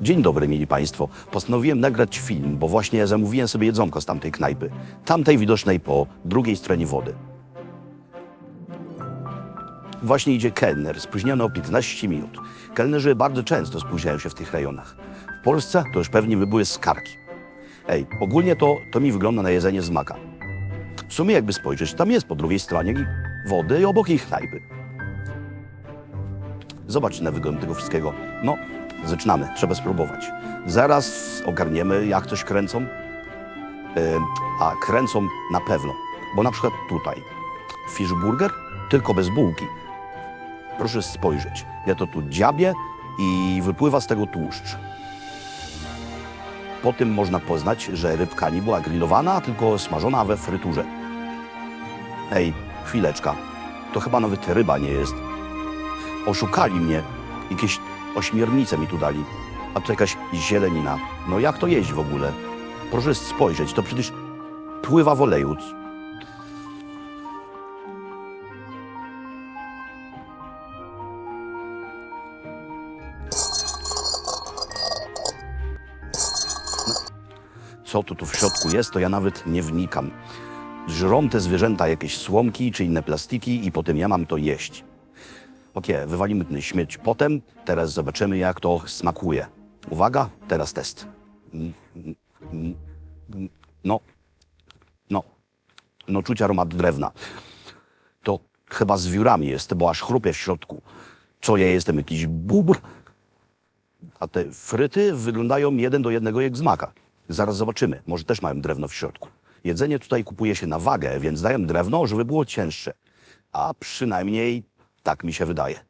Dzień dobry, mieli Państwo. Postanowiłem nagrać film, bo właśnie zamówiłem sobie jedzonko z tamtej knajpy. Tamtej widocznej po drugiej stronie wody. Właśnie idzie kelner, spóźniony o 15 minut. Kelnerzy bardzo często spóźniają się w tych rejonach. W Polsce to już pewnie by były skarki. Ej, ogólnie to, to mi wygląda na jedzenie z maka. W sumie jakby spojrzeć, tam jest po drugiej stronie wody i obok jej knajpy. Zobacz na wygląd tego wszystkiego. No, zaczynamy, trzeba spróbować. Zaraz ogarniemy, jak coś kręcą. A kręcą na pewno, bo na przykład tutaj fish burger, tylko bez bułki. Proszę spojrzeć, ja to tu dziabię i wypływa z tego tłuszcz. Po tym można poznać, że rybka nie była grillowana, tylko smażona we fryturze. Ej, chwileczka, to chyba nawet ryba nie jest. Oszukali mnie. Jakieś ośmiornice mi tu dali. A to jakaś zielenina. No jak to jeść w ogóle? Proszę spojrzeć, to przecież pływa w oleju. Co tu, tu w środku jest, to ja nawet nie wnikam. Żrą te zwierzęta jakieś słomki czy inne plastiki i potem ja mam to jeść. Okej, wywalimy ten śmieć potem. Teraz zobaczymy, jak to smakuje. Uwaga, teraz test. Mm, mm, mm. No, no, no czuć aromat drewna. To chyba z wiórami jest, bo aż chrupie w środku. Co ja jestem, jakiś bubr? A te fryty wyglądają jeden do jednego jak z maka. Zaraz zobaczymy, może też mają drewno w środku. Jedzenie tutaj kupuje się na wagę, więc dają drewno, żeby było cięższe. A przynajmniej tak mi się wydaje.